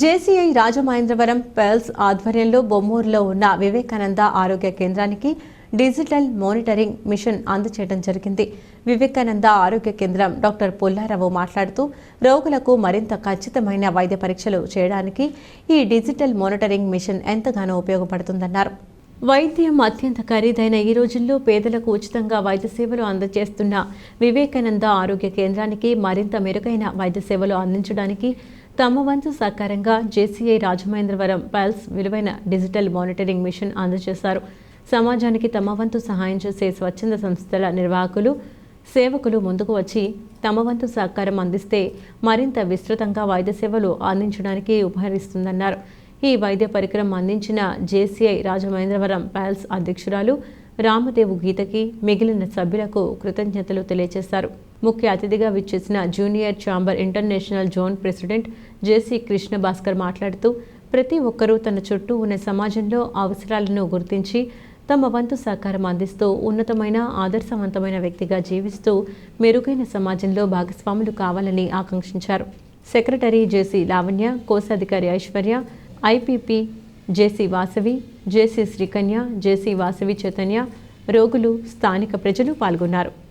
JCI Rajamahendravaram Phelps ఆధ్వర్యంలో బొమ్మూరులో ఉన్న వివేకానంద ఆరోగ్య కేంద్రానికి డిజిటల్ మానిటరింగ్ మిషన్ అందచేయడం జరిగింది. వివేకానంద ఆరోగ్య కేంద్రం డాక్టర్ పుల్లారావు మాట్లాడుతూ రోగులకు మరింత ఖచ్చితమైన వైద్య పరీక్షలు చేయడానికి ఈ డిజిటల్ మానిటరింగ్ మిషన్ ఎంతగానో ఉపయోగపడుతుందన్నారు. వైద్యం అత్యంత ఖరీదైన ఈ రోజుల్లో పేదలకు ఉచితంగా వైద్య సేవలు అందజేస్తున్న వివేకానంద ఆరోగ్య కేంద్రానికి మరింత మెరుగైన వైద్య సేవలు అందించడానికి తమ వంతు సహకారంగా జేసీఐ రాజమహేంద్రవరం పల్స్ విలువైన డిజిటల్ మానిటరింగ్ మిషన్ అందజేశారు. సమాజానికి తమ వంతు సహాయం చేసే స్వచ్ఛంద సంస్థల నిర్వాహకులు సేవకులు ముందుకు వచ్చి తమ వంతు సహకారం అందిస్తే మరింత విస్తృతంగా వైద్య సేవలు అందించడానికి ఉపహరిస్తుందన్నారు. ఈ వైద్య పరికరం అందించిన జేసీఐ రాజమహేంద్రవరం ప్యాల్స్ అధ్యక్షురాలు రామదేవు గీతకి మిగిలిన సభ్యులకు కృతజ్ఞతలు తెలియజేశారు. ముఖ్య అతిథిగా విచ్చేసిన junior chamber international zone president JC Krishna Bhaskar మాట్లాడుతూ ప్రతి ఒక్కరూ తన చుట్టూ ఉన్న సమాజంలో అవసరాలను గుర్తించి తమ వంతు సహకారం అందిస్తూ ఉన్నతమైన ఆదర్శవంతమైన వ్యక్తిగా జీవిస్తూ మెరుగైన సమాజంలో భాగస్వాములు కావాలని ఆకాంక్షించారు. సెక్రటరీ జేసీ లావణ్య కోశాధికారి Aishwarya IPP JC Vasavi JC Srikanya JC Vasavi Chaitanya రోగులు స్థానిక ప్రజలు పాల్గొన్నారు.